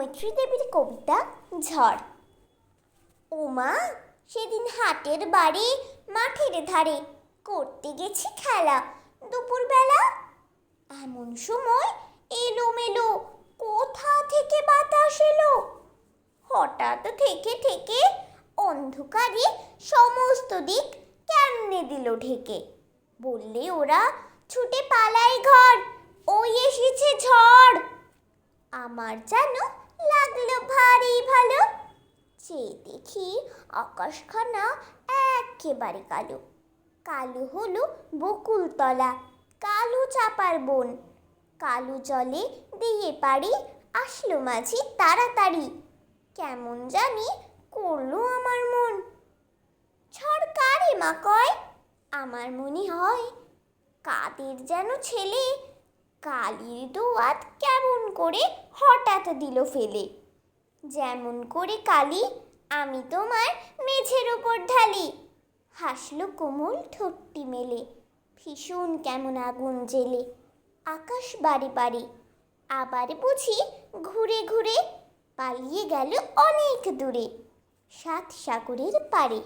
মৈত্রী দেবীর কবিতা, ঝড়। ওমা, সেদিন হাটের বাড়ি মাঠের ধারে করতে গেছি খেলা দুপুরবেলা। এমন সময় এলো মেলো কোথা থেকে বাতাস এলো? হঠাৎ থেকে থেকে অন্ধকারে সমস্ত দিক কেমনে দিল ঢেকে? বললে ওরা, ছুটে পালাই ঘর, ওই এসেছে ঝড়। আমার যেন দেখি আকাশখানা একেবারে কালো। কালো হলো বকুলতলা, কালো চাপার বন। কালো জলে দিয়ে পারি আসলো মাঝি তাড়াতাড়ি। কেমন জানি করল আমার মন। ছড় কারে মা কয়? আমার মনে হয় কাদের যেন ছেলে? কালির দোয়াত কেমন করে হঠাৎ দিল ফেলে। যেমন করে কালি আমি তোমার মেঝের ওপর ঢালি। হাসলো কোমল ঠোঁটটি মেলে। ভীষণ কেমন আগুন জেলে। আকাশ বাড়ি বাড়ি। আবার বুঝি ঘুরে ঘুরে পালিয়ে গেল অনেক দূরে। সাত সাগরের পারে